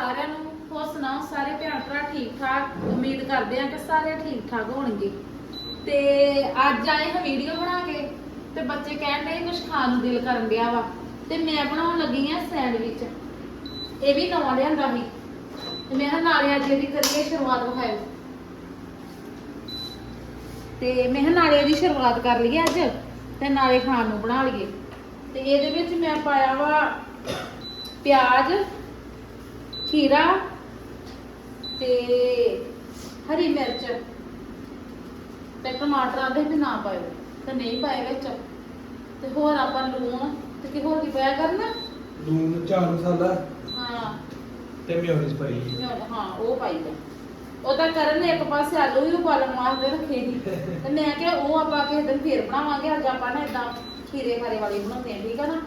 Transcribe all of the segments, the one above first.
ਸਾਰਿਆਂ ਨੂੰ ਹੋਰ ਸੁਣਾਓ, ਸਾਰੇ ਭੈਣ ਭਰਾ ਠੀਕ ਠਾਕ? ਉਮੀਦ ਕਰਦੇ ਆ ਕਿ ਸਾਰੇ ਠੀਕ ਠਾਕ ਹੋਣਗੇ। ਤੇ ਅੱਜ ਆਏ ਹਾਂ ਵੀਡੀਓ ਬਣਾ ਕੇ, ਤੇ ਬੱਚੇ ਕਹਿਣ ਦੇ ਕੁਝ ਖਾਣ ਨੂੰ ਦਿਲ ਕਰਨ ਡਿਆ ਵਾ। ਤੇ ਮੈਂ ਬਣਾਉਣ ਲੱਗੀ ਆ ਸੈਂਡਵਿਚ। ਇਹ ਵੀ ਨਵਾਂ ਲਿਆਂਦਾ ਸੀ। ਤੇ ਮੈਂ ਕਿਹਾ ਨਾਲੇ ਅੱਜ ਇਹਦੀ ਕਰੀਏ ਸ਼ੁਰੂਆਤ ਵਿਖਾਇਓ। ਤੇ ਮੈਂ ਕਿਹਾ ਨਾਲੇ ਇਹਦੀ ਸ਼ੁਰੂਆਤ ਕਰ ਲਈਏ ਅੱਜ, ਤੇ ਨਾਲੇ ਖਾਣ ਨੂੰ ਬਣਾ ਲਈਏ। ਤੇ ਇਹਦੇ ਵਿੱਚ ਮੈਂ ਪਾਇਆ ਵਾ ਪਿਆਜ਼ ਖੀਰਾ ਤੇ ਹਰੀ ਮਿਰਚ ਤੇ ਟਮਾਟਰਾਂ ਦੇ ਵੀ ਨਾ ਪਾਇਓ ਤੇ ਨਹੀਂ ਪਾਏ ਵਿੱਚ। ਤੇ ਹੋਰ ਆਪਾਂ ਲੂਣ ਤੇ ਕੀ ਹੋਰ ਕੀ ਪਾਇਆ ਕਰਨਾ? ਲੂਣ ਚਾਰ ਮਸਾਲਾ ਹਾਂ। ਤੇ ਮਿਓਨੀਜ਼ ਪਾਈ ਹਾਂ ਉਹ ਪਾਈਦਾ ਉਹ ਤਾਂ ਕਰਨ ਇੱਕ ਪਾਸੇ ਆਲੂ ਵੀ ਉਬਾਲਣ ਵਾਸਤੇ ਰੱਖੇ ਸੀ। ਤੇ ਮੈਂ ਕਿਹਾ ਉਹ ਆਪਾਂ ਕਿਸੇ ਦਿਨ ਫੇਰ ਬਣਾਵਾਂਗੇ ਅੱਜ ਆਪਾਂ ਨਾ ਇਦਾਂ ਖੀਰੇ ਖਾਰੇ ਵਾਲੇ ਬਣਾਉਂਦੇ ਆ ਠੀਕ ਆ ਨਾ?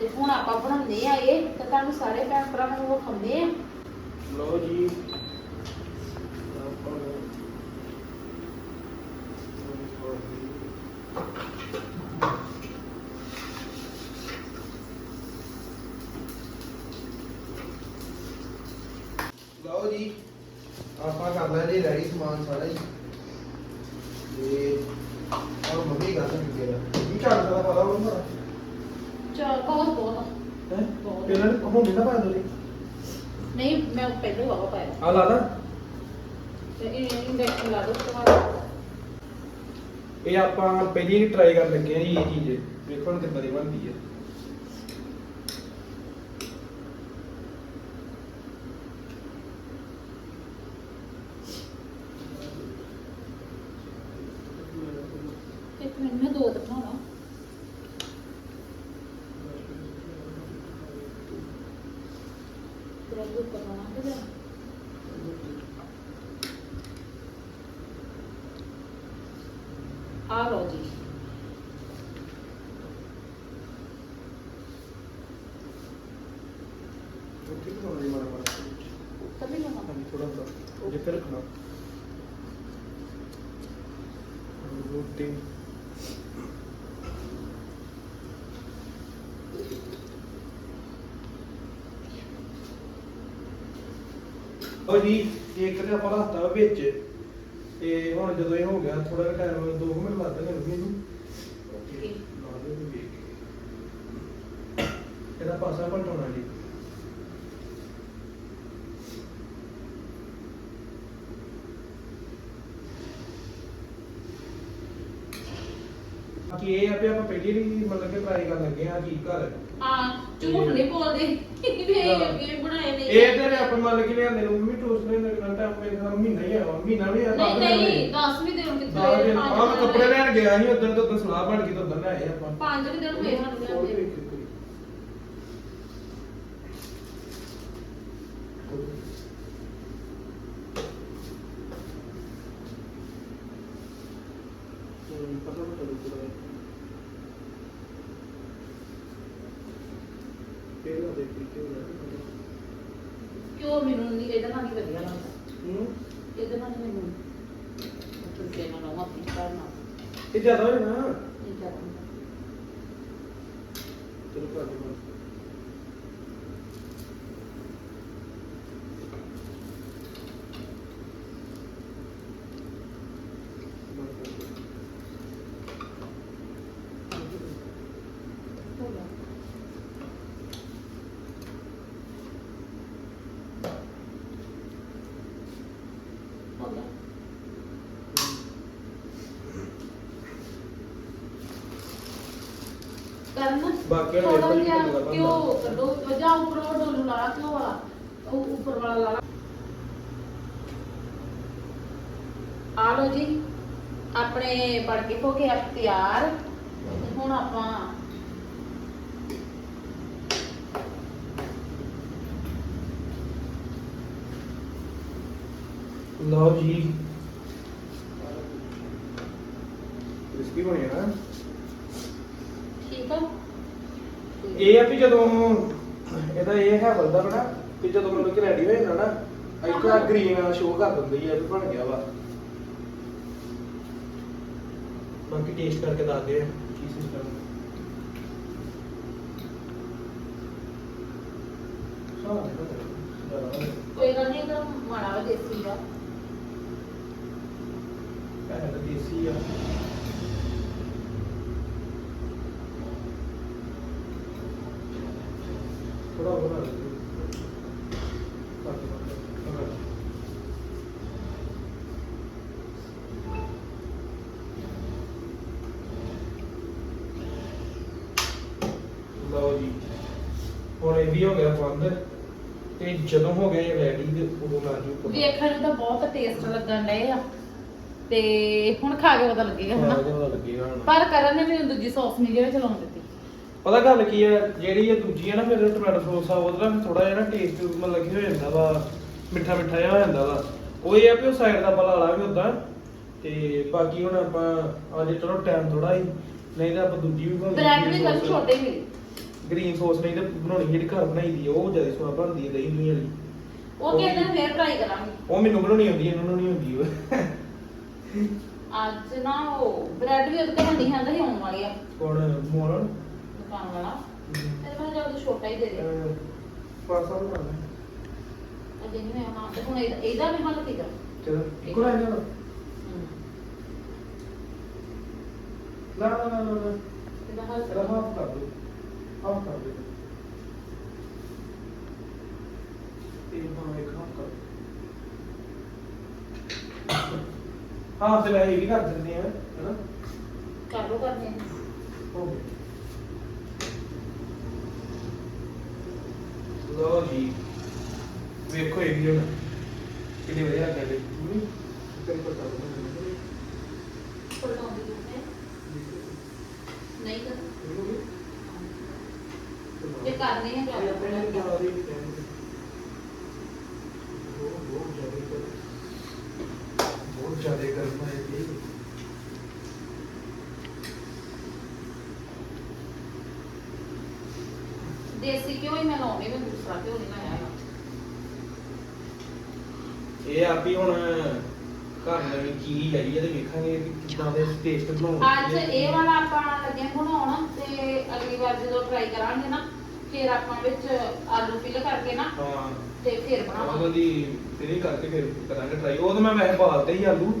ਤੇ ਹੁਣ ਆਪਾਂ ਬਣਾਉਂਦੇ ਆ ਇਹ, ਤੇ ਤੁਹਾਨੂੰ ਸਾਰੇ ਭੈਣ ਭਰਾਵਾਂ ਨੂੰ ਵਿਖਾਉਂਦੇ ਆ। ਲਓ ਜੀ। ਲਓ ਜੀ। ਆਪਾਂ ਕਰ ਲੈ ਰੈਡੀ ਸਮਾਨ ਸਾਰਾ ਹੀ ਤੇ ਔਰ ਮੰਮੀ ਗੱਲ ਨਹੀਂ ਕਿਹਾ ਕੀ ਝਾੜ ਦਾ ਪਤਾ ਉਹਨਾਂ ਚਲ ਬਹੁਤ ਬਹੁਤ ਹੈ ਹੁੰਦੇ ਨਾ ਪਾਇਆ ਦੋਲੀ ਨਹੀਂ ਮੈਂ ਪਹਿਲੇ ਵਾਵਾ ਪਾਇਆ। ਆ ਲਾ ਲਾ। ਤੇ ਇਹ ਇੰਡਕਸ਼ਨ ਲਾ ਦੋ ਤੁਹਾਡਾ ਇਹ ਆਪਾਂ ਪਹਿਲੀ ਟਰਾਈ ਕਰਨ ਲੱਗੇ ਆ ਜੀ ਇਹ ਚੀਜ਼। ਵੇਖੋ ਹੁਣ ਕਿੱਦਾਂ ਦੀ ਬਣਦੀ ਹੈ ਇੱਕ ਮਿੰਟ ਮੈਂ ਦੋ ਤੇ ਬਣਾਉਣਾ ਆ ਲਓ ਜੀ। ਮਾੜਾ ਮਾੜਾ। ਤਬੀ ਲਵਾਂ ਹਾਂਜੀ ਥੋੜਾ ਥੋੜਾ ਜਿੱਥੇ ਰੱਖਣਾ। ਰੋਟੀ। ਜੀ ਇੱਕ ਤੇ ਆਪਾਂ ਰੱਖਤਾ ਵਿੱਚ ਤੇ ਹੁਣ ਜਦੋਂ ਇਹ ਹੋ ਗਿਆ ਥੋੜਾ ਜਿਹਾ ਟਾਈਮ 2 ਮਿੰਟ ਲੱਗਦੇ ਨੇ ਰੁਕੀ ਨੂੰ ਲਾ ਦਿਓ ਤੇ ਵੇਖ ਕੇ। ਇਹਦਾ ਪਾਸਾ ਪਲਟਾਉਣਾ ਜੀ। ਬਾਕੀ ਇਹ ਆ ਵੀ ਆਪਾਂ ਪਹਿਲੀ ਵੀ ਮਤਲਬ ਕਿ ਟਰਾਈ ਕਰਨ ਲੱਗੇ ਆ ਚੀਜ਼ ਘਰ ਹਾਂ ਝੂਠ ਨਹੀਂ ਬੋਲਦੇ ਵੀ ਇਹ ਅੱਗੇ ਬਣਾਏ ਨਹੀਂ ਇਹ ਤੇ ਆਪਾਂ ਮੰਨ ਕੇ ਲਿਆਂਦੇ ਨੂੰ ਮੰਮੀ ਨੇ ਦਾ ਮਹੀਨਾ ਹੀ ਆ ਮਹੀਨਾ ਵੀ ਆ ਨਹੀਂ ਨਹੀਂ 10 ਵੀ ਦਿਨ ਕਿੱਥੇ ਦਸ ਦਿਨ ਪੰਜ ਆ ਮੈਂ ਦਿਨ ਕੱਪੜੇ ਲੈਣ ਗਿਆ ਸੀ ਉਦੋਂ ਤੋਂ ਸਲਾਹ ਬਣ ਗਈ ਤਾਂ ਲੈ ਆਏ ਆਪਾਂ। ਪੰਜ ਕੁ ਦਿਨ ਹੋਏ ਸਾਨੂੰ ਲਿਆਂਦੇ ਹਮ, ਪਤਾ ਨਹੀਂ ਚੱਲੂ ਪੂਰਾ ਕਿਹੜਾ ਦੇ ਕੇ ਕਿਹੜਾ ਕਿਉਂ ਮੈਨੂੰ ਨਹੀਂ ਇਹਦਾ ਨਾਲ ਨਹੀਂ ਵਧੀਆ ਲੱਗਦਾ ਹੂੰ ਇਹਦੇ ਨਾਲ ਨੀ ਮੈਨੂੰ ਆਪਣੀ ਕਰਨਾ। ਇਹ ਜ਼ਿਆਦਾ ਹੋਇਆ ਨਾ। ਨਹੀਂ ਕਰਨਾ ਚਲੋ ਕਰ ਦੇ ਹੋ ਗਿਆ ਕਰਨਾ। ਬਾਕੀ ਵਾਲਾ ਥੋੜਾ ਜਿਹਾ। ਘਿਓ ਕੱਢੋ ਜਾਂ ਉੱਪਰ ਉਹ ਡੋਲੂ ਲਾ ਘਿਓ ਵਾਲਾ ਉਹ ਉੱਪਰ ਵਾਲਾ ਲਾ ਲਾ। ਆ ਲਓ ਜੀ ਆਪਣੇ ਬਣ ਕੇ ਹੋ ਗਿਆ ਤਿਆਰ। ਹੁਣ ਆਪਾਂ ਲਓ ਜੀ। ਕ੍ਰਿਸਪੀ ਬਣਿਆ ਠੀਕ ਆ। ਇਹ ਆ ਵੀ ਜਦੋਂ ਇਹਦਾ ਇਹ ਹੈ ਬੰਦਾ ਬਣਾ ਕਿ ਜਦੋਂ ਮਤਲਬ ਕਿ ਰੈਡੀ ਹੋ ਜਾਂਦਾ ਨਾ ਇੱਥੇ ਗ੍ਰੀਨ ਸ਼ੋ ਕਰ ਦਿੰਦੀ ਆ ਵੀ ਬਣ ਗਿਆ ਵਾ। ਬਾਕੀ ਟੇਸਟ ਕਰਕੇ ਦੱਸਦੇ ਆ ਕੀ ਸਿਸਟਮ ਕੋਈ ਗੱਲ ਨਹੀਂ ਤਾਂ ਮਾੜਾ ਵਾ ਦੇਸੀ ਦਾ ਹੈ ਤਾਂ ਦੇਸੀ ਆ। ਥੋੜਾ ਬਣਾ ਲੈ ਲਓ ਜੀ। ਹੁਣ ਇਹ ਵੀ ਹੋ ਗਿਆ ਬੰਦ। ਤੇ ਜਦੋਂ ਹੋ ਗਿਆ ਇਹ ਰੈਡੀ ਤੇ ਉਦੋਂ ਲਾ ਜੂ ਵੇਖਣ ਨੂੰ ਤਾਂ ਬਹੁਤ ਟੇਸਟ ਲੱਗਣ ਡਏ ਆ। ਤੇ ਹੁਣ ਖਾ ਕੇ ਪਤਾ ਲੱਗੇਗਾ ਹਨਾ? ਪਤਾ ਲੱਗੇਗਾ ਹੁਣ। ਪਰ ਕਰਨ ਨੇ ਮੈਨੂੰ ਦੂਜੀ ਸੌਸ ਨਹੀਂ ਜਿਹੜੇ ਚਲਾਉਣ ਦਿੱਤੀ ਪਤਾ ਗੱਲ ਕੀ ਹੈ ਜਿਹੜੀ ਇਹ ਦੂਜੀ ਹੈ ਨਾ ਫਿਰ ਟੋਮੈਟੋ ਸੌਸ ਆ ਉਹਦਾ ਥੋੜਾ ਜਿਹਾ ਨਾ ਟੇਸਟ ਮਤਲਬ ਕੀ ਹੋ ਜਾਂਦਾ ਵਾ ਮਿੱਠਾ ਮਿੱਠਾ ਜਿਹਾ ਹੋ ਜਾਂਦਾ ਵਾ। ਉਹ ਇਹ ਆ ਵੀ ਉਹ ਸਾਈਡ ਦਾ ਬਲਾ ਲਾ ਵੀ ਉਦਾਂ ਤੇ ਬਾਕੀ ਹੁਣ ਆਪਾਂ ਅੱਜ ਚਲੋ ਟਾਈਮ ਥੋੜਾ ਹੀ ਨਹੀਂ ਤਾਂ ਆਪਾਂ ਦੂਜੀ ਵੀ ਬਣਾਉਣੀ ਬ੍ਰੈਡ ਵੀ ਕੱਲ ਛੋਟੇ ਹੀ ਗ੍ਰੀਨ ਸੌਸ ਨਹੀਂ ਤੇ ਬਣਾਉਣੀ ਜਿਹੜੀ ਘਰ ਬਣਾਈ ਦੀ ਆ, ਉਹ ਜ਼ਿਆਦਾ ਸਵਾਦ ਬਣਦੀ ਹੈ ਦਹੀਂ ਦੂਹੀਂ ਵਾਲੀ। ਉਹ ਕਹਿੰਦੇ ਨੇ ਫੇਰ ਟਰਾਈ ਕਰਾਂਗੇ। ਉਹ ਮੈਨੂੰ ਬਣਾਉਣੀ ਆਉਂਦੀ ਇਹਨਾਂ ਨੂੰ ਨਹੀਂ ਆਉਂਦੀ ਉਹ ਅੱਜ ਨਾ ਉਹ ਬ੍ਰੈਡ ਵੀ ਉਹਦੇ ਕੋਲ ਨਹੀਂ ਆਂਦਾ ਸੀ ਆਉਣ ਵਾਲੀ ਆ। ਹੁਣ ਮੋਰਨ ਦੁਕਾਨ ਵਾਲਾ। ਤੇ ਮੈਂ ਜਦ ਛੋਟਾ ਹੀ ਦੇ ਦੇ। ਪਾਸਾ ਬਣਾ ਲੈ ਅਜੇ ਨਹੀਂ ਮੈਂ ਹਾਂ ਤੇ। ਹੁਣ ਇਹਦਾ ਇਹਦਾ ਵੀ ਹੱਲ ਕੀ ਕਰਾਂ ਚਲੋ ਇੱਕੋ ਰਹਿ ਜਾਣਾ ਨਾ ਨਾ ਨਾ ਨਾ ਨਾ। ਇਹਦਾ ਹੱਲ ਇਹਦਾ ਮਾਫ ਕਰ ਦਿਓ ਮਾਫ ਕਰ ਦਿਓ ਇਹ ਹਾਂ ਇੱਕ ਹਾਫ ਕਰ ਦਿਓ। ਹਾਂ ਤੇ ਵੈਸੇ ਇਹ ਵੀ ਕਰ ਦਿੰਦੇ ਆ ਹੈਨਾ? ਕਰ ਲੋ ਕਰਨੇ। ਹੋ ਗਿਆ। ਲੋ ਜੀ ਵੇਖੋ ਇਹ ਵੀ ਹੁਣ ਕਿੰਨੀ ਵਧੀਆ ਲੱਗਦਾ ਜੀ ਕਰੀ ਪਤਾ ਨਹੀਂ ਪਲਟਾਉਂਦੀ ਕਿਉਂ ਹੈ? ਨਹੀਂ ਕਰ ਜੇ ਕਰਨੇ ਆ। ਇਹ ਆਪਣੇ ਨਾਲ ਕਰ ਬਣਾ ਦੇ ਵੀ ਟਾਈਮ ਬਹੁਤ ਬਹੁਤ ਜ਼ਿਆਦਾ ਕਰ ਬਹੁਤ ਜ਼ਿਆਦਾ ਕਰਨਾ ਹੈ ਜੀ ਦੇਸੀ ਘਿਓ ਹੀ ਮੈਂ ਲਾਉਣੀ ਮੈਂ ਦੂਸਰਾ ਘਿਓ ਨਹੀਂ ਲਾਇਆ ਹੈਗਾ। ਇਹ ਆ ਵੀ ਹੁਣ ਘਰ ਨਵੀਂ ਚੀਜ਼ ਆਈ ਹੈ ਤੇ ਵੇਖਾਂਗੇ ਕਿ ਕਿੱਦਾਂ ਦੇ ਟੇਸਟ ਬਣਾਉਂਦੇ ਅੱਜ ਇਹ ਵਾਲਾ ਆਪਾਂ ਲੱਗੇ ਹਾਂ ਬਣਾਉਣ ਤੇ ਅਗਲੀ ਵਾਰ ਜਦੋਂ ਟਰਾਈ ਕਰਾਂਗੇ ਨਾ ਫਿਰ ਆਪਾਂ ਵਿੱਚ ਆਲੂ ਫਿਲ ਕਰਕੇ ਨਾ ਹਾਂ। ਤੇ ਫਿਰ ਉਹਨਾਂ ਬਣਾਵਾਂਗੇ ਦੀ ਤੇਰੀ ਕਰਕੇ ਫਿਰ ਕਰਾਂਗੇ ਟਰਾਈ ਉਹ ਤਾਂ ਮੈਂ ਵੈਸੇ ਬਾਲਦੇ ਹੀ ਆਲੂ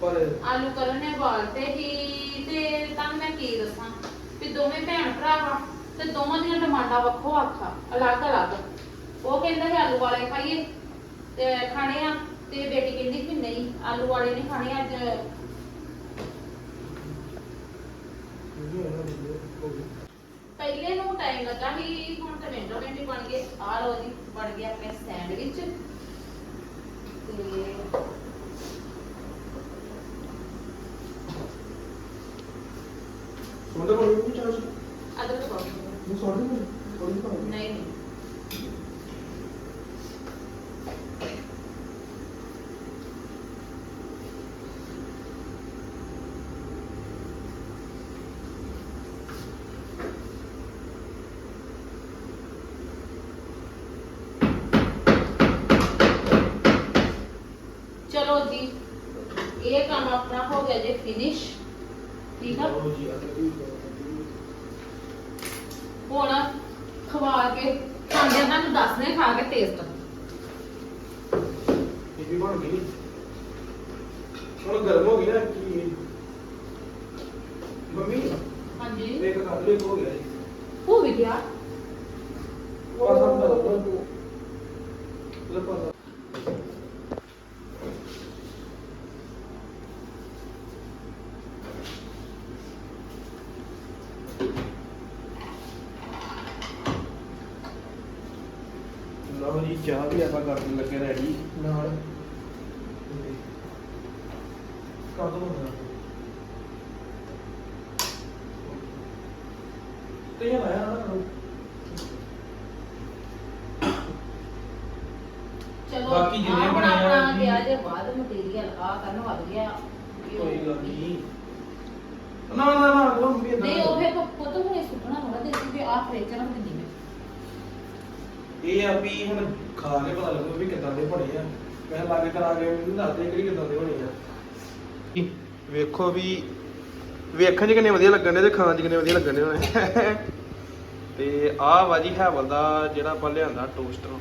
ਪਰ ਆਲੂ ਕਰਨ ਨੇ ਬਾਲਤੇ ਹੀ ਤੇ ਤੁਹਾਨੂੰ ਮੈਂ ਕੀ ਦੱਸਾਂ? ਵੀ ਦੋਵੇਂ ਭੈਣ ਭਰਾ ਵਾ। ਤੇ ਦੋਵਾਂ ਦੀਆਂ ਡਿਮਾਂਡਾਂ ਵੱਖੋ ਵੱਖਾ ਅਲੱਗ ਅਲੱਗ। ਉਹ ਕਹਿੰਦਾ ਕਿ ਆਲੂ ਵਾਲੇ ਖਾਈਏ ਤੇ ਖਾਣੇ ਆ, ਤੇ ਬੇਟੀ ਕਹਿੰਦੀ ਕਿ ਨਹੀਂ, ਆਲੂ ਵਾਲੇ ਨਹੀਂ ਖਾਣੇ ਅੱਜ। ਪਹਿਲੇ ਨੂੰ ਟਾਈਮ ਲੱਗਾ ਸੀ, ਹੁਣ ਤਾਂ ਮਿੰਟੋ ਬਣ ਗਏ। ਆ ਲੋ ਜੀ, ਬਣ ਗਿਆ ਆਪਣੇ ਸੈਂਡਵਿਚ। ਤੇ ਸੁਣਦੇ ਕੋਲ ਵੀ ਚਾਹ ਸੀ ਅਦਰਕ ਪਾਓ ਨੂੰ ਸੁਣਦੇ ਕੋਲ ਕੋਈ ਨਹੀਂ ਨਹੀਂ ਨਹੀਂ ਚਲੋ ਜੀ ਇਹ ਕੰਮ ਆਪਣਾ ਹੋ ਗਿਆ ਜੇ ਫਿਨਿਸ਼ ਠੀਕ ਆ? ਚਲੋ ਜੀ ਵੀ ਹੁਣ ਖਵਾ ਕੇ ਖਾਂਦੇ ਤੁਹਾਨੂੰ ਦੱਸਨੇ ਖਾ ਕੇ ਟੇਸਟ ਇਹ ਵੀ ਬਣ ਗਈ। ਹੁਣ ਗਰਮ ਹੋ ਗਈ ਨਾ ਕੀ ਮੰਮੀ ਹਾਂਜੀ ਇੱਕ ਕਰ ਲਿਓ ਇੱਕ ਹੋ ਗਿਆ ਜੀ ਹੋ ਵੀ ਗਿਆ ਪਾਸਾ ਬਣਾ ਲਓ ਉਹਦਾ ਪਾਸਾ ਲਓ ਜੀ ਚਾਹ ਵੀ ਆਪਾਂ ਕਰਨ ਲੱਗੇ ਰੈਡੀ ਨਾਲ। ਕਰ ਦੋ ਨਾ ਤੇ ਇਹ ਲਾਇਆ ਨਾ ਚਲੋ ਬਾਕੀ ਜਿੰਨੇ ਆਹ ਹੁਣ ਬਣੇ ਆ। ਜੀ। ਗਿਆ ਜੇ ਬਾਅਦ ਮਟੀਰੀਅਲ ਆ ਕਰਨ ਵੱਧ ਗਿਆ। ਵੀ ਉਹ- ਕੋਈ ਗੱਲ ਨਹੀਂ ਨਾ ਨਾ ਨਾ ਲੋ ਵੀ ਨਹੀਂ ਉਹ ਫੇ ਪੁੱਤ ਹੁਣ ਇਹ ਸੁੱਟਣਾ ਹੋਣਾ ਤੇ ਅਸੀਂ ਵੀ ਆ ਫ੍ਰਿਜ ਰੱਖ ਦਿੰਦੀ ਮੈਂ ਇਹ ਆ ਵੀ ਹੁਣ ਖਾ ਕੇ ਪਤਾ ਲੱਗੂ ਵੀ ਕਿੱਦਾਂ ਦੇ ਬਣੇ ਆ। ਮੈਂ ਲਾ ਕੇ ਕਰਾ ਕੇ ਮੈਨੂੰ ਦੱਸਦੇ ਕਿਹੜੀ ਕਿੱਦਾਂ ਦੇ ਬਣੇ ਆ। ਵੇਖੋ ਵੀ ਵੇਖਣ 'ਚ ਕਿੰਨੇ ਵਧੀਆ ਲੱਗਣ ਦੇ ਤੇ ਖਾਣ 'ਚ ਕਿੰਨੇ ਵਧੀਆ ਲੱਗਣ ਦੇ ਹੋਣੇ। ਤੇ ਆਹ ਵਾ ਜੀ ਹੈਵਲ ਦਾ ਜਿਹੜਾ ਆਪਾਂ ਲਿਆਂਦਾ ਟੋਸਟਰ।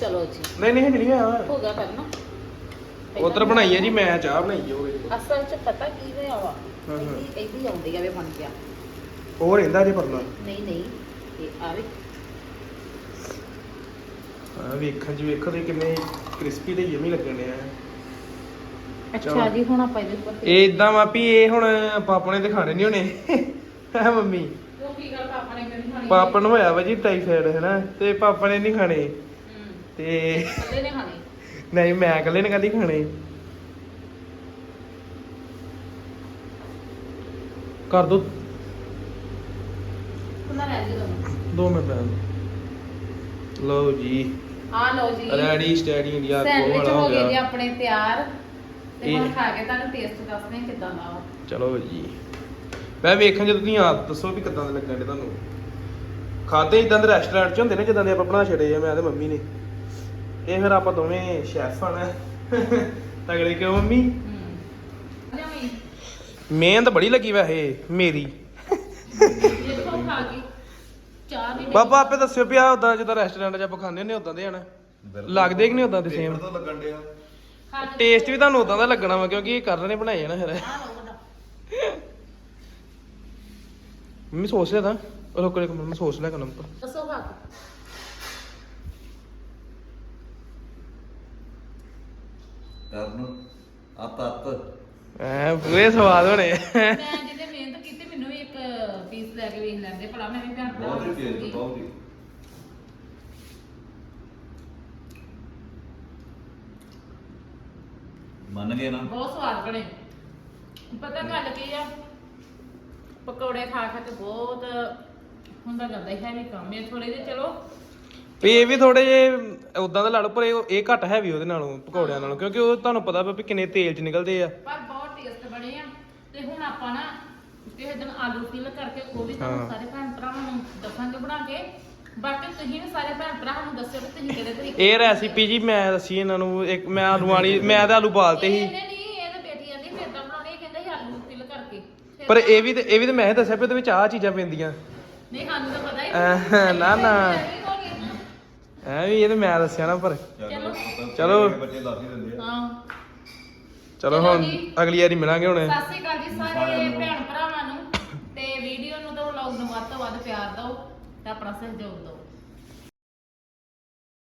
ਚਲੋ ਜੀ। ਨਹੀਂ ਨਹੀਂ ਹਜੇ ਨਹੀਂ ਹੋਇਆ ਹੋ ਗਿਆ ਕਰਨਾ। ਉਧਰ ਬਣਾਈ ਹੈ ਜੀ ਮੈਂ ਚਾਹ ਬਣਾਈ ਹੈ ਉਹ ਅਸਲ 'ਚ ਪਤਾ ਕੀ ਹੋਇਆ ਵਾ? ਹਾਂ, ਹਾਂ। ਇਹਦੀ ਆਉਂਦੀ ਆ ਵੇ ਬਣ ਗਿਆ। ਉਹ ਰਹਿੰਦਾ ਜੇ ਪਰਲਾ। ਨਹੀਂ ਨਹੀਂ। ਇਹ ਆਵੇ ਆ ਵੇਖਣ ਚ ਵੇਖੋ ਤੇ ਕਿੰਨੇ ਕ੍ਰਿਸਪੀ ਤੇ ਯਮੀ ਲੱਗਣੇ ਆ। ਅੱਛਾ। ਜੀ ਹੁਣ ਆਪਾਂ ਇਹਦੇ ਉੱਪਰ ਇਹ ਇਦਾਂ ਵਾ ਵੀ ਇਹ ਹੁਣ ਪਾਪਾ ਨੇ ਦਿਖਾਣੇ ਨਹੀਂ ਹੋਣੇ। ਹੈ ਮੰਮੀ? ਕੀ ਗੱਲ ਪਾਪਾ ਨੇ ਕਿਉਂ ਖਾਣੀ? ਪਾਪਾ ਨੂੰ ਹੋਇਆ ਵਾ ਜੀ ਟਾਈਫਾਇਡ ਹੈ ਨਾ ਤੇ ਪਾਪਾ ਨੇ ਨਹੀਂ ਖਾਣੇ। ਹੂੰ। ਤੇ ਕੱਲੇ ਨੇ ਖਾਣੀ? ਨਹੀਂ ਮੈਂ ਇਕੱਲੇ ਨੇ ਕਦੀ ਖਾਣੇ। ਕਰ ਦੋ। ਰਹਿ ਜੀ 2 ਮਿੰਟ ਲਓ ਜੀ। ਆ ਲਓ ਜੀ। ਰੈਡੀ ਸਟੈਡੀ ਇੰਡੀਆ ਕੋ ਸੈਂਡਵਿਚ ਵਾਲਾ ਹੋ ਹੋ ਗਏ ਜੀ ਗਿਆ ਆਪਣੇ ਤਿਆਰ। ਤੇ ਹੁਣ ਇਹ- ਖਾ ਕੇ ਤੁਹਾਨੂੰ ਟੇਸਟ ਦੱਸਦੇ ਹਾਂ ਕਿਦਾਂ ਦਾ ਵਾ। ਚਲੋ ਜੀ। ਮੈਂ ਵੇਖਾਂ ਜਦੋਂ ਤੁਸੀਂ ਆਪ ਦੱਸੋ ਵੀ ਕਿੱਦਾਂ ਦੇ ਲੱਗਣ ਦੇ ਤੁਹਾਨੂੰ। ਖਾਦੇ ਇਦਾਂ ਦੇ ਰੈਸਟੋਰੈਂਟ ਚ ਹੁੰਦੇ ਨੇ ਜਿੱਦਾਂ ਦੇ ਆਪਾਂ ਬਣਾ ਛੜੇ ਆ ਮੈਂ ਤੇ ਮੰਮੀ ਨੇ। ਇਹ ਫਿਰ ਆਪਾਂ ਦੋਵੇਂ ਸ਼ੈਫ ਹਨ ਤਗੜੇ ਕਿਉਂ ਮੰਮੀ? ਹੂੰ। ਲਿਆਵੀਂ ਮਿਹਨਤ ਬੜੀ ਲੱਗੀ ਵੈਸੇ ਮੇਰੀ। ਦੇਖੋ ਖਾ ਕੇ। ਚਾਹ ਵੀ ਬਾਬਾ ਆਪੇ ਦੱਸਿਓ ਵੀ ਆ ਉਦਾਂ ਜਿੱਦਾਂ ਰੈਸਟੋਰੈਂਟ 'ਚ ਆਪਾਂ ਖਾਂਦੇ ਹੁੰਦੇ ਉਦਾਂ ਦੇ ਹਨ ਲੱਗਦੇ ਕਿ ਨਹੀਂ ਉਦਾਂ ਦੇ ਸੇਮ ਤੋਂ ਲੱਗਣ ਡਿਆ। ਖਾ ਕੇ ਟੇਸਟ ਵੀ ਤੁਹਾਨੂੰ ਉਦਾਂ ਦਾ ਲੱਗਣਾ ਵਾ ਕਿਉਂਕਿ ਇਹ ਕਰਨ ਨੇ ਬਣਾਏ ਨਾ ਫਿਰ। ਮੰਮੀ ਸੋਸ ਲਿਆ ਤਾਂ। ਰੁਕ ਰੁਕ ਮੰਮੀ ਸੋਸ ਲੈ ਕੇ ਨੰਬਰ ਦੱਸੋ ਖਾ ਕੇ। ਕਰਨ ਆ ਤੱਤ। ਐ ਪੂਰੇ ਸਵਾਦ ਹੋਣੇ ਮੈਂ ਜਿਹਦੇ ਮਿਹਨਤ ਕੀਤੀ ਮੈਨੂੰ ਵੀ ਇੱਕ ਪੀਸ ਲੈਂਦੇ ਭਲਾ ਮੈਂ ਵੀ ਭੈਣ ਭਰਾ ਬਹੁਤ ਤੇਜ਼। ਬਹੁਤ ਹੀ। ਮੰਨ ਗਏ ਨਾ? ਬਹੁਤ ਸਵਾਦ ਬਣੇ। ਪਤਾ ਗੱਲ ਕੀ ਆ? ਪਕੌੜੇ ਖਾ ਖਾ ਕੇ ਬਹੁਤ ਹੁੰਦਾ ਜਾਂਦਾ ਹੈ ਵੀ ਕੰਮ ਹੈ ਥੋੜੇ ਜਿਹੇ ਚਲੋ। ਵੀ ਇਹ ਵੀ ਥੋੜੇ ਜੇ ਉਦਾਂ ਦਾ ਲਾ ਲਓ ਪਰ ਇਹ ਇਹ ਘੱਟ ਹੈਵੀ ਉਹਦੇ ਨਾਲੋਂ ਪਕੌੜਿਆਂ ਨਾਲੋਂ। ਕਿਉਂਕਿ ਉਹ ਤੁਹਾਨੂੰ ਪਤਾ ਵਾ ਵੀ ਕਿੰਨੇ ਤੇਲ 'ਚ ਨਿਕਲਦੇ ਆ। ਪਰ ਬਹੁਤ ਟੇਸਟ ਬਣੇ ਆ। ਤੇ ਹੁਣ ਆਪਾਂ ਨਾ ਕਿਸੇ ਦਿਨ ਆਲੂ ਫਿਲ ਕਰਕੇ ਉਹ ਵੀ ਤੁਹਾਨੂੰ। ਸਾਰੇ ਭੈਣ ਭਰਾਵਾਂ ਨੂੰ ਦੱਸਾਂਗੇ ਬਣਾ ਕੇ ਬਾਕੀ ਤੁਸੀਂ ਵੀ ਸਾਰੇ ਭੈਣ ਭਰਾਵਾਂ ਨੂੰ ਦੱਸਿਓ ਕਿ ਤੁਸੀਂ ਕਿਹੜੇ ਤਰੀਕੇ ਇਹ ਰੈਸਿਪੀ ਜੀ ਮੈਂ ਦੱਸੀ ਇਹਨਾਂ ਨੂੰ ਇੱਕ ਮੈਂ ਆਲੂ ਵਾਲੀ ਮੈਂ ਤਾਂ ਆਲੂ ਬਾਲਤੇ ਸੀ ਇਹਨੇ ਨਹੀਂ ਇਹ ਤਾਂ ਬੇਟੀ ਆਂਦੀ ਫਿਰ ਤਾਂ ਬਣਾਉਣੀ ਇਹ ਕਹਿੰਦਾ ਸੀ ਆਲੂ ਫਿਲ ਕਰਕੇ ਫਿਰ ਪਰ ਇਹ ਵੀ ਤੇ ਇਹ ਵੀ ਤੇ ਮੈਂ ਹੀ ਦੱਸਿਆ ਵੀ ਉਹਦੇ ਵਿੱਚ ਆਹ ਚੀਜ਼ਾਂ ਪੈਂਦੀਆਂ ਨਹੀਂ ਸਾਨੂੰ ਤਾਂ ਪਤਾ ਹੀ ਅਹ, ਨਾ, ਨਾ। ਐਵੇਂ ਇਹ ਤੇ ਮੈਂ ਦੱਸਿਆ ਨਾ ਪਰ ਚਲੋ। ਚਲੋ। ਬੱਚੇ ਦੱਸ ਹੀ ਦਿੰਦੇ ਆ ਹਾਂ ਚਲੋ ਚਲੋ ਹੁਣ। ਅਗਲੀ ਵਾਰੀ ਮਿਲਾਂਗੇ ਹੁਣ ਸਤਿ ਸ਼੍ਰੀ ਅਕਾਲ ਜੀ ਸਾਰੇ। ਭੈਣ ਭਰਾਵਾਂ ਨੂੰ ਤੇ ਵੀਡੀਓ ਨੂੰ ਤਾਂ ਵਲੌਗ ਨੂੰ ਵੱਧ